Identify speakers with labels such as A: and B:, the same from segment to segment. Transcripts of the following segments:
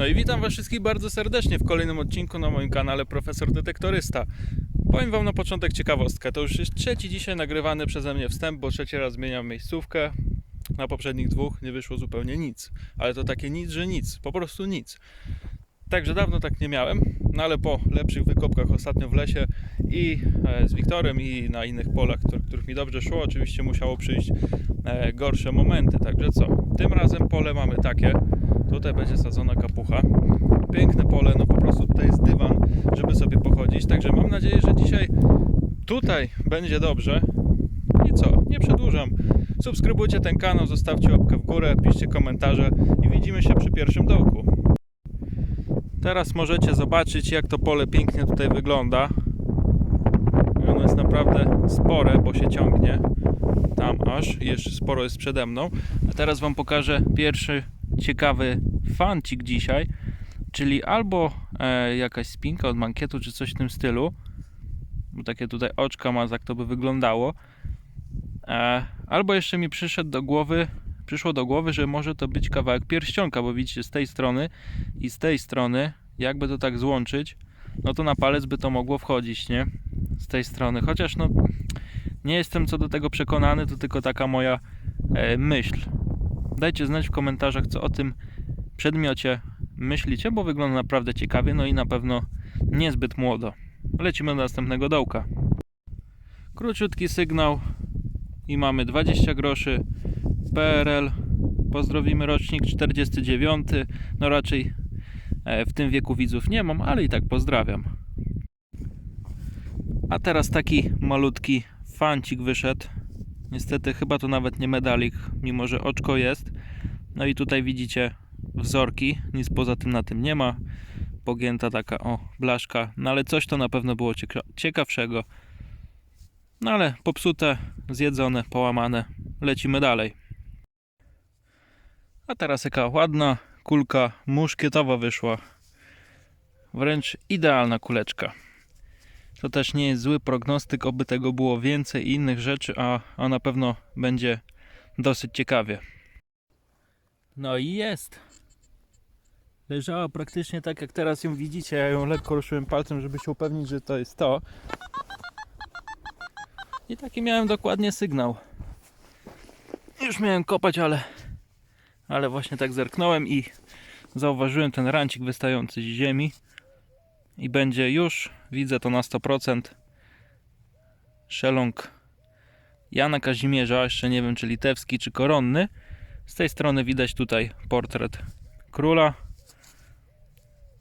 A: No i witam Was wszystkich bardzo serdecznie w kolejnym odcinku na moim kanale Profesor Detektorysta. Powiem Wam na początek ciekawostkę. To już jest trzeci dzisiaj nagrywany przeze mnie wstęp, bo trzeci raz zmieniam miejscówkę. Na poprzednich dwóch nie wyszło zupełnie nic. Ale to takie nic, że nic. Po prostu nic. Także dawno tak nie miałem, no ale po lepszych wykopkach ostatnio w lesie i e, z Wiktorem i na innych polach, których, mi dobrze szło, oczywiście musiało przyjść e, gorsze momenty. Także co? Tym razem pole mamy takie. Tutaj będzie sadzona kapucha. Piękne pole, no po prostu tutaj jest dywan, żeby sobie pochodzić. Także mam nadzieję, że dzisiaj tutaj będzie dobrze. I co? Nie przedłużam. Subskrybujcie ten kanał, zostawcie łapkę w górę, piszcie komentarze i widzimy się przy pierwszym dołku. Teraz możecie zobaczyć, jak to pole pięknie tutaj wygląda. I Ono jest naprawdę spore, bo się ciągnie tam aż. Jeszcze sporo jest przede mną. A teraz Wam pokażę pierwszy ciekawy fancik dzisiaj, czyli albo e, jakaś spinka od mankietu, czy coś w tym stylu. Bo takie tutaj oczka ma, tak to by wyglądało. E, albo jeszcze mi przyszedł do głowy, przyszło do głowy, że może to być kawałek pierścionka, bo widzicie z tej strony i z tej strony, jakby to tak złączyć, no to na palec by to mogło wchodzić, nie? Z tej strony. Chociaż no nie jestem co do tego przekonany, to tylko taka moja e, myśl. Dajcie znać w komentarzach, co o tym przedmiocie myślicie, bo wygląda naprawdę ciekawie, no i na pewno niezbyt młodo. Lecimy do następnego dołka. Króciutki sygnał i mamy 20 groszy PRL. Pozdrowimy rocznik 49. No raczej e, w tym wieku widzów nie mam, ale i tak pozdrawiam. A teraz taki malutki fancik wyszedł. Niestety chyba to nawet nie medalik, mimo że oczko jest. No i tutaj widzicie wzorki, nic poza tym na tym nie ma. Pogięta taka o blaszka, no ale coś to na pewno było cieka- ciekawszego. No ale popsute, zjedzone, połamane. Lecimy dalej. A teraz jaka ładna kulka muszkietowa wyszła. Wręcz idealna kuleczka. To też nie jest zły prognostyk, oby tego było więcej i innych rzeczy, a, a na pewno będzie dosyć ciekawie. No i jest. Leżała praktycznie tak jak teraz ją widzicie. Ja ją lekko ruszyłem palcem, żeby się upewnić, że to jest to. I taki miałem dokładnie sygnał. Już miałem kopać, ale, ale właśnie tak zerknąłem i zauważyłem ten rancik wystający z ziemi. I będzie już, widzę to na 100%, szeląg Jana Kazimierza, jeszcze nie wiem czy litewski czy koronny. Z tej strony widać tutaj portret króla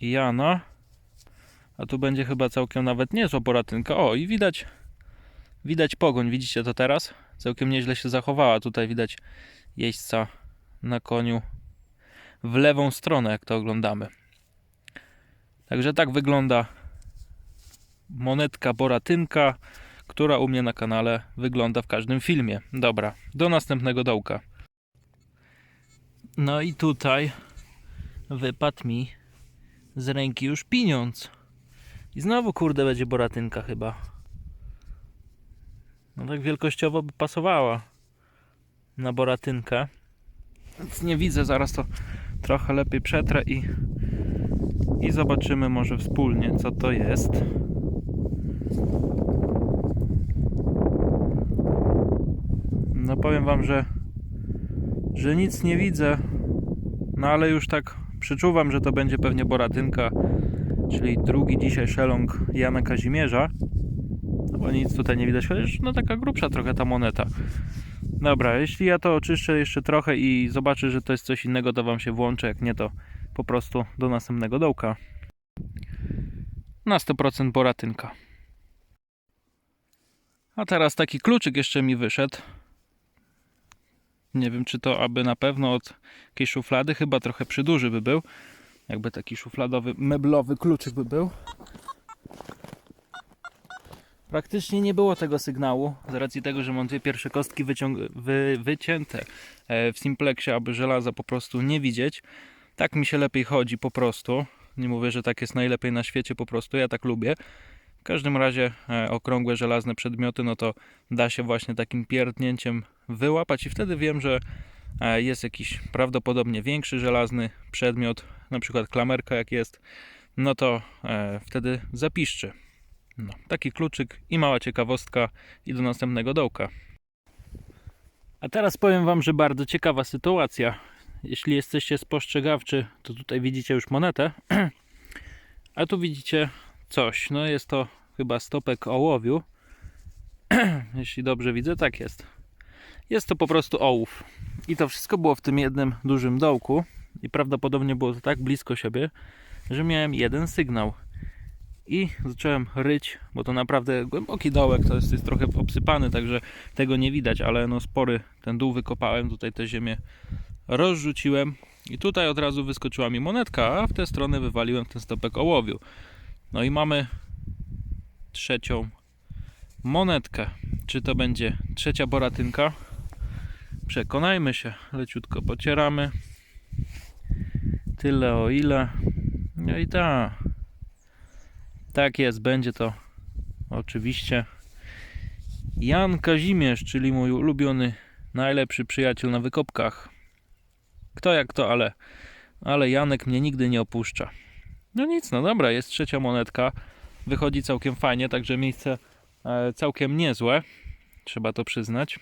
A: Jana. A tu będzie chyba całkiem nawet niezła poratynka. O, i widać widać pogoń, widzicie to teraz? Całkiem nieźle się zachowała. Tutaj widać jeźdźca na koniu w lewą stronę, jak to oglądamy. Także tak wygląda monetka Boratynka, która u mnie na kanale wygląda w każdym filmie. Dobra, do następnego dołka. No i tutaj wypadł mi z ręki już pieniądz. I znowu kurde będzie Boratynka chyba. No tak wielkościowo by pasowała na Boratynkę. Więc nie widzę, zaraz to trochę lepiej przetrę i i zobaczymy może wspólnie, co to jest. No powiem Wam, że, że nic nie widzę, no ale już tak przeczuwam, że to będzie pewnie Boratynka, czyli drugi dzisiaj szeląg Jana Kazimierza. No bo nic tutaj nie widać, chociaż no taka grubsza trochę ta moneta. Dobra, jeśli ja to oczyszczę jeszcze trochę i zobaczę, że to jest coś innego, to Wam się włączę, jak nie to po prostu do następnego dołka. Na 100% boratynka. A teraz taki kluczyk jeszcze mi wyszedł. Nie wiem, czy to aby na pewno od jakiejś szuflady, chyba trochę przyduży by był. Jakby taki szufladowy, meblowy kluczyk by był. Praktycznie nie było tego sygnału, z racji tego, że mam dwie pierwsze kostki wy- wycięte e, w simplexie, aby żelaza po prostu nie widzieć. Tak mi się lepiej chodzi po prostu. Nie mówię, że tak jest najlepiej na świecie, po prostu ja tak lubię. W każdym razie e, okrągłe żelazne przedmioty, no to da się właśnie takim pierdnięciem wyłapać i wtedy wiem, że e, jest jakiś prawdopodobnie większy żelazny przedmiot, na przykład klamerka jak jest, no to e, wtedy zapiszczy. No, taki kluczyk i mała ciekawostka i do następnego dołka. A teraz powiem Wam, że bardzo ciekawa sytuacja. Jeśli jesteście spostrzegawczy, to tutaj widzicie już monetę, a tu widzicie coś. No jest to chyba stopek ołowiu. Jeśli dobrze widzę, tak jest. Jest to po prostu ołów. I to wszystko było w tym jednym dużym dołku. I prawdopodobnie było to tak blisko siebie, że miałem jeden sygnał. I zacząłem ryć, bo to naprawdę głęboki dołek, to jest, jest trochę obsypany, także tego nie widać, ale no spory ten dół wykopałem, tutaj tę ziemię rozrzuciłem i tutaj od razu wyskoczyła mi monetka, a w tę stronę wywaliłem ten stopek ołowiu. No i mamy trzecią monetkę. Czy to będzie trzecia boratynka? Przekonajmy się. Leciutko pocieramy. Tyle o ile. No i tak. Tak jest, będzie to oczywiście Jan Kazimierz, czyli mój ulubiony, najlepszy przyjaciel na wykopkach. Kto jak to, ale, ale Janek mnie nigdy nie opuszcza. No nic, no dobra, jest trzecia monetka. Wychodzi całkiem fajnie, także miejsce e, całkiem niezłe. Trzeba to przyznać.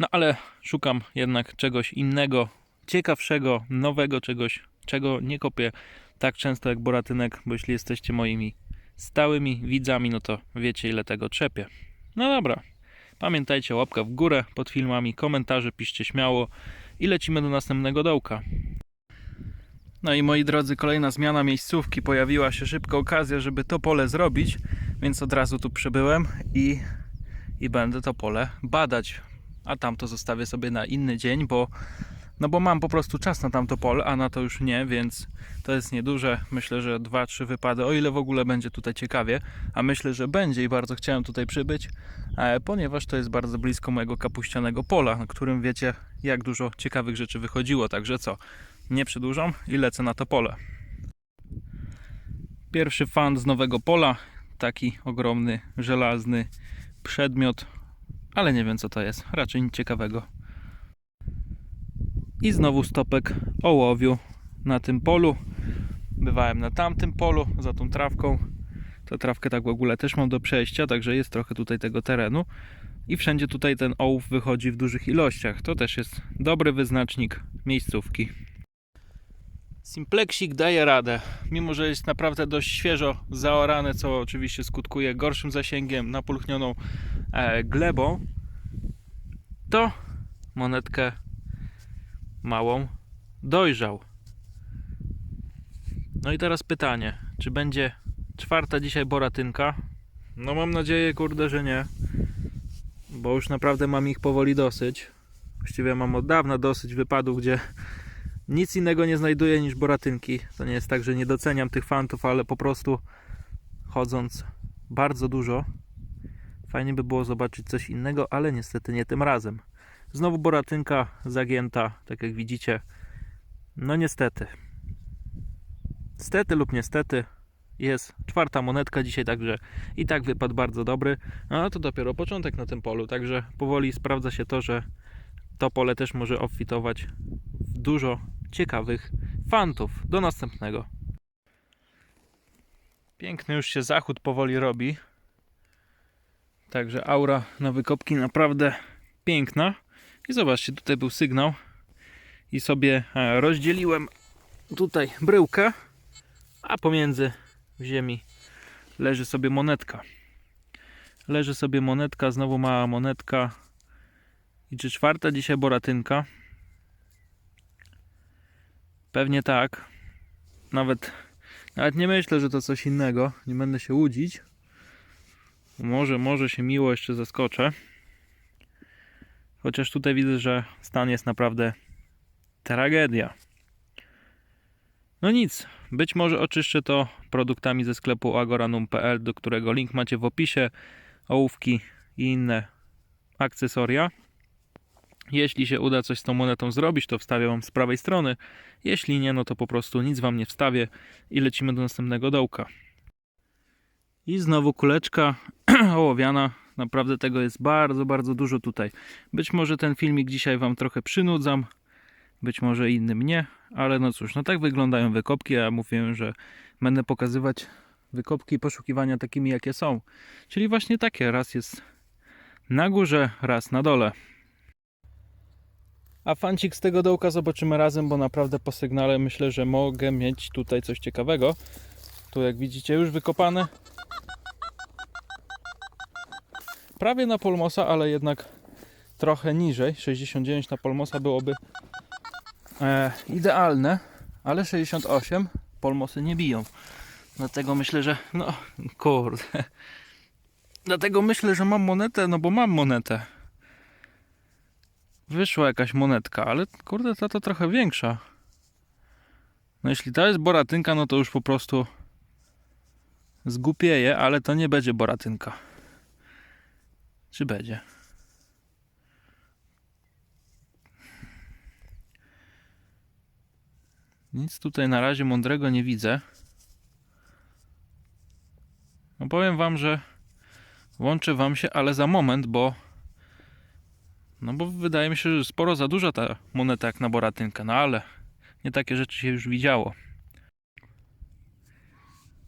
A: No ale szukam jednak czegoś innego, ciekawszego, nowego czegoś, czego nie kopię tak często jak Boratynek, bo jeśli jesteście moimi stałymi widzami, no to wiecie ile tego trzepię. No dobra, pamiętajcie łapka w górę pod filmami, komentarze piszcie śmiało i lecimy do następnego dołka. No i moi drodzy, kolejna zmiana miejscówki. Pojawiła się szybka okazja, żeby to pole zrobić, więc od razu tu przybyłem i, i będę to pole badać. A tamto zostawię sobie na inny dzień, bo no bo mam po prostu czas na tamto pole, a na to już nie, więc to jest nieduże. Myślę, że 2-3 wypady, o ile w ogóle będzie tutaj ciekawie, a myślę, że będzie i bardzo chciałem tutaj przybyć, e, ponieważ to jest bardzo blisko mojego kapuścianego pola, na którym wiecie, jak dużo ciekawych rzeczy wychodziło. Także co, nie przedłużam i lecę na to pole. Pierwszy fan z nowego pola, taki ogromny, żelazny przedmiot, ale nie wiem co to jest, raczej nic ciekawego. I znowu stopek ołowiu na tym polu. Bywałem na tamtym polu, za tą trawką. Tę trawkę tak w ogóle też mam do przejścia, także jest trochę tutaj tego terenu. I wszędzie tutaj ten ołów wychodzi w dużych ilościach. To też jest dobry wyznacznik miejscówki. Simplexik daje radę, mimo że jest naprawdę dość świeżo zaorane, co oczywiście skutkuje gorszym zasięgiem, napulchnioną e, glebą, to monetkę małą dojrzał. No i teraz pytanie, czy będzie czwarta dzisiaj boratynka? No mam nadzieję, kurde, że nie, bo już naprawdę mam ich powoli dosyć. Właściwie mam od dawna dosyć wypadów, gdzie nic innego nie znajduję niż boratynki. To nie jest tak, że nie doceniam tych fantów, ale po prostu chodząc bardzo dużo, fajnie by było zobaczyć coś innego, ale niestety nie tym razem. Znowu boratynka zagięta, tak jak widzicie. No niestety. Stety lub niestety jest czwarta monetka dzisiaj, także i tak wypadł bardzo dobry. No to dopiero początek na tym polu, także powoli sprawdza się to, że to pole też może obfitować w dużo ciekawych fantów. Do następnego. Piękny już się zachód powoli robi. Także aura na wykopki naprawdę piękna. I zobaczcie, tutaj był sygnał. I sobie e, rozdzieliłem tutaj bryłkę, a pomiędzy w ziemi leży sobie monetka. Leży sobie monetka, znowu mała monetka. I czy czwarta dzisiaj boratynka? Pewnie tak. Nawet, nawet nie myślę, że to coś innego. Nie będę się łudzić. Może, może się miło jeszcze zaskoczę. Chociaż tutaj widzę, że stan jest naprawdę tragedia. No nic, być może oczyszczę to produktami ze sklepu agoranum.pl, do którego link macie w opisie, ołówki i inne akcesoria. Jeśli się uda coś z tą monetą zrobić, to wstawię Wam z prawej strony. Jeśli nie, no to po prostu nic Wam nie wstawię i lecimy do następnego dołka. I znowu kuleczka ołowiana, Naprawdę tego jest bardzo, bardzo dużo tutaj. Być może ten filmik dzisiaj Wam trochę przynudzam, być może innym nie, ale no cóż, no tak wyglądają wykopki, ja mówiłem, że będę pokazywać wykopki poszukiwania takimi, jakie są. Czyli właśnie takie, raz jest na górze, raz na dole. A fancik z tego dołka zobaczymy razem, bo naprawdę po sygnale myślę, że mogę mieć tutaj coś ciekawego. Tu jak widzicie już wykopane. Prawie na Polmosa, ale jednak trochę niżej. 69 na Polmosa byłoby e, idealne, ale 68 Polmosy nie biją. Dlatego myślę, że no kurde. Dlatego myślę, że mam monetę, no bo mam monetę. Wyszła jakaś monetka, ale kurde, ta to trochę większa. No jeśli to jest boratynka, no to już po prostu zgupieje, ale to nie będzie boratynka. Czy będzie? Nic tutaj na razie mądrego nie widzę. No powiem wam, że łączę wam się, ale za moment, bo no bo wydaje mi się, że sporo za duża ta moneta jak na boratynkę, no ale nie takie rzeczy się już widziało.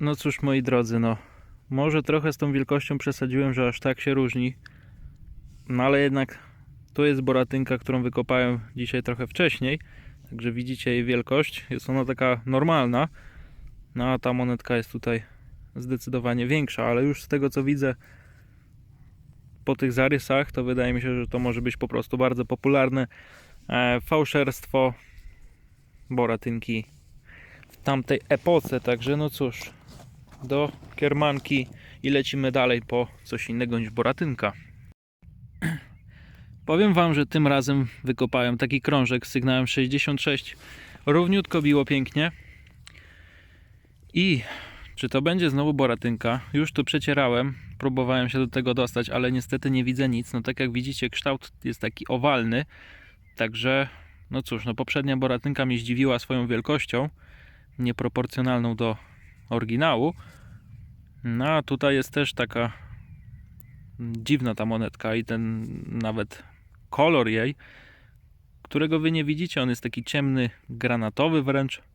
A: No cóż, moi drodzy, no może trochę z tą wielkością przesadziłem, że aż tak się różni. No ale jednak to jest boratynka, którą wykopałem dzisiaj trochę wcześniej. Także widzicie jej wielkość. Jest ona taka normalna. No a ta monetka jest tutaj zdecydowanie większa, ale już z tego co widzę po tych zarysach, to wydaje mi się, że to może być po prostu bardzo popularne e, fałszerstwo boratynki w tamtej epoce. Także no cóż, do kiermanki i lecimy dalej po coś innego niż boratynka. Powiem Wam, że tym razem wykopałem taki krążek z sygnałem 66. Równiutko biło pięknie. I czy to będzie znowu boratynka? Już tu przecierałem, próbowałem się do tego dostać, ale niestety nie widzę nic. No tak jak widzicie, kształt jest taki owalny. Także, no cóż, no poprzednia boratynka mnie zdziwiła swoją wielkością, nieproporcjonalną do oryginału. No a tutaj jest też taka dziwna ta monetka i ten nawet kolor jej, którego wy nie widzicie. On jest taki ciemny, granatowy wręcz.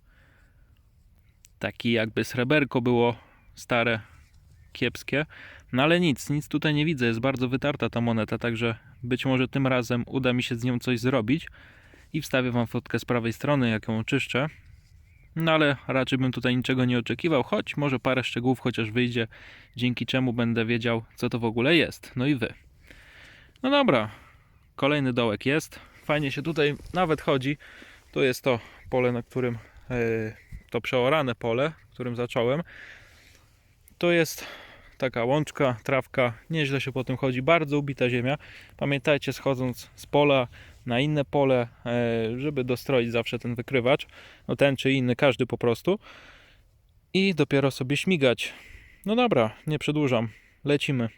A: Taki jakby sreberko było stare, kiepskie. No ale nic, nic tutaj nie widzę. Jest bardzo wytarta ta moneta, także być może tym razem uda mi się z nią coś zrobić. I wstawię wam fotkę z prawej strony, jak ją oczyszczę. No ale raczej bym tutaj niczego nie oczekiwał, choć może parę szczegółów chociaż wyjdzie, dzięki czemu będę wiedział, co to w ogóle jest. No i wy. No dobra, kolejny dołek jest. Fajnie się tutaj nawet chodzi. Tu jest to pole, na którym yy, to przeorane pole, którym zacząłem. To jest taka łączka, trawka, nieźle się po tym chodzi, bardzo ubita ziemia. Pamiętajcie, schodząc z pola na inne pole, e, żeby dostroić zawsze ten wykrywacz, no ten czy inny, każdy po prostu. I dopiero sobie śmigać. No dobra, nie przedłużam, lecimy.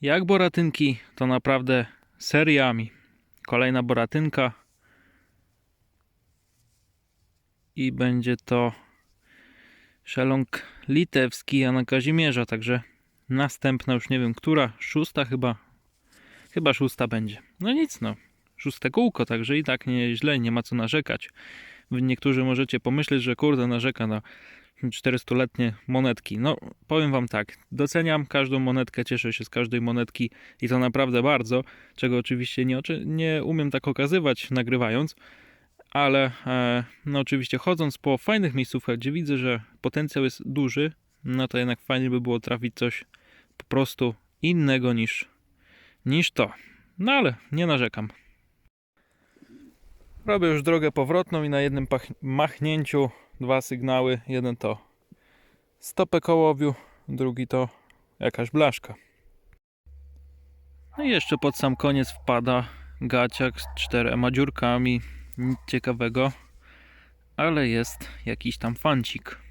A: Jak boratynki, to naprawdę seriami. Kolejna boratynka. I będzie to szeląg litewski Jana Kazimierza, także następna już nie wiem która, szósta chyba, chyba szósta będzie. No nic no, szóste kółko, także i tak nie źle, nie ma co narzekać. Niektórzy możecie pomyśleć, że kurde narzeka na 400-letnie monetki. No, powiem wam tak, doceniam każdą monetkę, cieszę się z każdej monetki i to naprawdę bardzo, czego oczywiście nie, nie umiem tak okazywać nagrywając, ale e, no oczywiście chodząc po fajnych miejscówkach, gdzie widzę, że potencjał jest duży, no to jednak fajnie by było trafić coś po prostu innego niż, niż to. No ale nie narzekam. Robię już drogę powrotną i na jednym machnięciu dwa sygnały. Jeden to stopę kołowiu, drugi to jakaś blaszka. No i jeszcze pod sam koniec wpada gaciak z czterema dziurkami. Nic ciekawego, ale jest jakiś tam fancik.